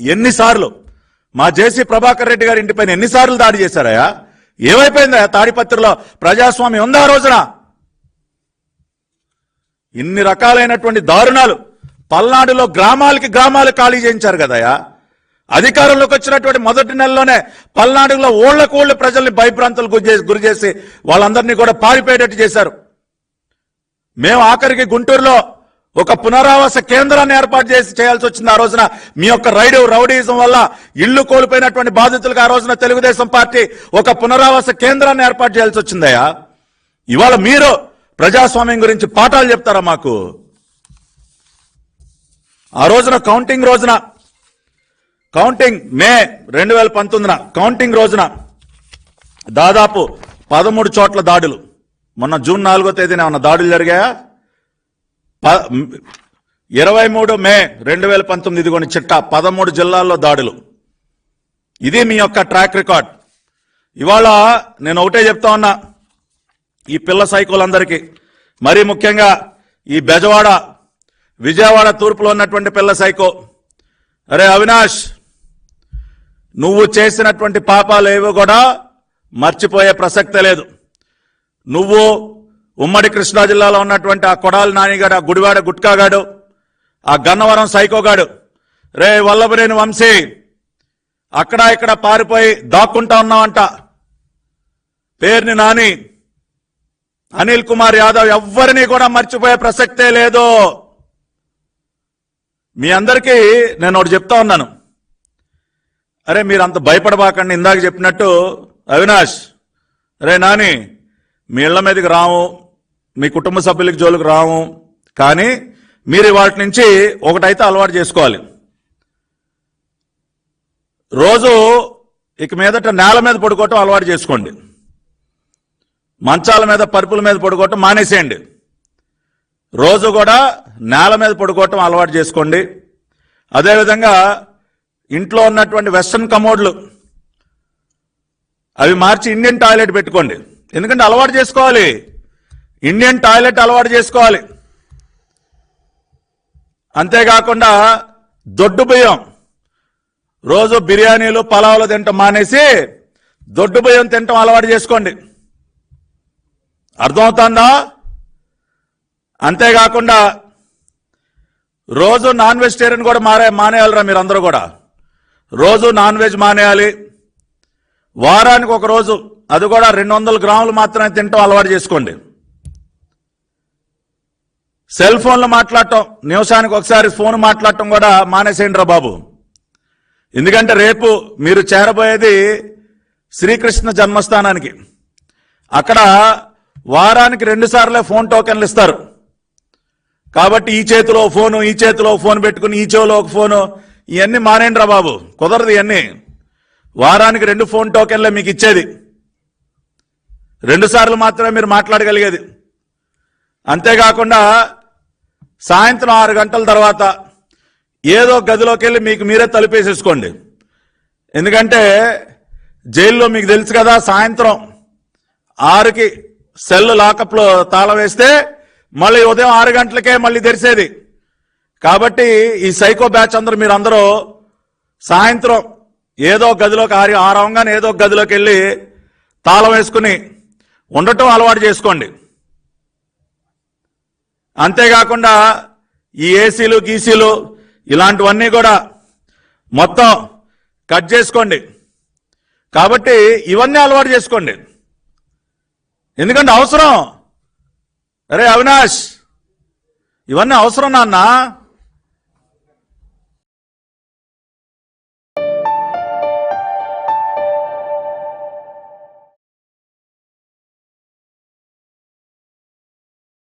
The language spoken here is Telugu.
ఎన్నిసార్లు? మా జేసీ ప్రభాకర్ రెడ్డి గారి ఇంటిపైన ఎన్నిసార్లు దాడి చేశారయ్యా? ఏమైపోయిందా తాడిపత్రిలో ప్రజాస్వామ్యం ఉందా రోజున? ఇన్ని రకాలైనటువంటి దారుణాలు. పల్నాడులో గ్రామాలకి గ్రామాలు ఖాళీ చేయించారు కదయ్యా? అధికారంలోకి వచ్చినటువంటి మొదటి నెలలోనే పల్నాడులో ఓళ్ళకు ఓళ్ళు ప్రజల్ని భయభ్రాంతులు గురి గురి చేసి వాళ్ళందరినీ కూడా పారిపోయేటట్టు చేశారు. మేము ఆఖరికి గుంటూరులో ఒక పునరావాస కేంద్రాన్ని ఏర్పాటు చేసి చేయాల్సి వచ్చింది ఆ రోజున. మీ యొక్క రైడు రౌడీజం వల్ల ఇళ్ళు కోల్పోయినటువంటి బాధితులకు ఆ రోజున తెలుగుదేశం పార్టీ ఒక పునరావాస కేంద్రాన్ని ఏర్పాటు చేయాల్సి వచ్చిందయ్యా. ఇవాళ మీరు ప్రజాస్వామ్యం గురించి పాఠాలు చెప్తారా మాకు? ఆ రోజున కౌంటింగ్ రోజున కౌంటింగ్ మే రెండు వేల పంతొమ్మిదిన కౌంటింగ్ రోజున దాదాపు పదమూడు చోట్ల దాడులు. మొన్న జూన్ నాలుగో తేదీన ఏమన్నా దాడులు జరిగాయా? ఇరవై మూడు మే రెండు వేల పంతొమ్మిది ఇదిగోని చిట్టా పదమూడు జిల్లాల్లో దాడులు. ఇది మీ యొక్క ట్రాక్ రికార్డ్. ఇవాళ నేను ఒకటే చెప్తా ఉన్నా ఈ పిల్ల సైకోలందరికీ. మరీ ముఖ్యంగా ఈ బెజవాడ విజయవాడ తూర్పులో ఉన్నటువంటి పిల్ల సైకో. అరే అవినాష్ నువ్వు చేసినటువంటి పాపాలు ఏవో కూడా మర్చిపోయే ప్రసక్తే లేదు. నువ్వు ఉమ్మడి కృష్ణా జిల్లాలో ఉన్నటువంటి ఆ కొడాలి నానిగాడు ఆ గుడివాడ గుట్కాగాడు ఆ గన్నవరం సైకోగాడు రే వల్లభనేని వంశీ అక్కడ ఇక్కడ పారిపోయి దాక్కుంటా ఉన్నావంట. పేరుని నాని అనిల్ కుమార్ యాదవ్ ఎవ్వరిని కూడా మర్చిపోయే ప్రసక్తే లేదు. మీ అందరికీ నేను ఒకటి చెప్తా ఉన్నాను. అరే మీరు అంత భయపడబాకండి ఇందాక చెప్పినట్టు. అవినాష్ అరే నాని మీ ఇళ్ళ మీదకి రాము. మీ కుటుంబ సభ్యులకి జోలికి రాము. కానీ మీరు వాటి నుంచి ఒకటైతే అలవాటు చేసుకోవాలి. రోజు ఇక మీదట నేల మీద పడుకోవటం అలవాటు చేసుకోండి. మంచాల మీద పరుపుల మీద పడుకోవటం మానేసేయండి. రోజు కూడా నేల మీద పడుకోవటం అలవాటు చేసుకోండి. అదేవిధంగా ఇంట్లో ఉన్నటువంటి వెస్ట్రన్ కమోడ్లు అవి మార్చి ఇండియన్ టాయిలెట్ పెట్టుకోండి. ఎందుకంటే అలవాటు చేసుకోవాలి. ఇండియన్ టాయిలెట్ అలవాటు చేసుకోవాలి. అంతేకాకుండా దొడ్డు బియ్యం. రోజు బిర్యానీలు పలావులు తింటాం మానేసి దొడ్డు బియ్యం తినటం అలవాటు చేసుకోండి. అర్థమవుతుందా? అంతేకాకుండా రోజు నాన్ వెజిటేరియన్ కూడా మారే మానేయాలరా మీరందరూ కూడా. రోజు నాన్ వెజ్ మానేయాలి. వారానికి ఒక రోజు. అది కూడా రెండు వందల గ్రాములు మాత్రమే తింటాం అలవాటు చేసుకోండి. సెల్ ఫోన్లు మాట్లాడటం నిమిషానికి ఒకసారి ఫోన్ మాట్లాడటం కూడా మానేసేయండి రా బాబు. ఎందుకంటే రేపు మీరు చేరబోయేది శ్రీకృష్ణ జన్మస్థానానికి. అక్కడ వారానికి రెండుసార్లే ఫోన్ టోకెన్లు ఇస్తారు. కాబట్టి ఈ చేతిలో ఫోను ఈ చేతిలో ఫోన్ పెట్టుకుని ఈ చెవిలో ఒక ఫోను ఇవన్నీ మానేయండి రా బాబు. కుదరదు ఇవన్నీ. వారానికి రెండు ఫోన్ టోకెన్లే మీకు ఇచ్చేది. రెండు సార్లు మాత్రమే మీరు మాట్లాడగలిగేది. అంతేకాకుండా సాయంత్రం ఆరు గంటల తర్వాత ఏదో గదిలోకి వెళ్ళి మీకు మీరే తలుపేసేసుకోండి. ఎందుకంటే జైల్లో మీకు తెలుసు కదా సాయంత్రం ఆరుకి సెల్ లాకప్లో తాళం వేస్తే మళ్ళీ ఉదయం ఆరు గంటలకే మళ్ళీ తెరిసేది. కాబట్టి ఈ సైకో బ్యాచ్ అందరూ మీరు అందరూ సాయంత్రం ఏదో గదిలోకి ఆరి ఆరవంగానే ఏదో గదిలోకి వెళ్ళి తాళం వేసుకుని ఉండటం అలవాటు చేసుకోండి. అంతేకాకుండా ఈ ఏసీలు గీసీలు ఇలాంటివన్నీ కూడా మొత్తం కట్ చేసుకోండి. కాబట్టి ఇవన్నీ అలవాటు చేసుకోండి. ఎందుకంటే అవసరం. అరే అవినాష్ ఇవన్నీ అవసరం నాన్న.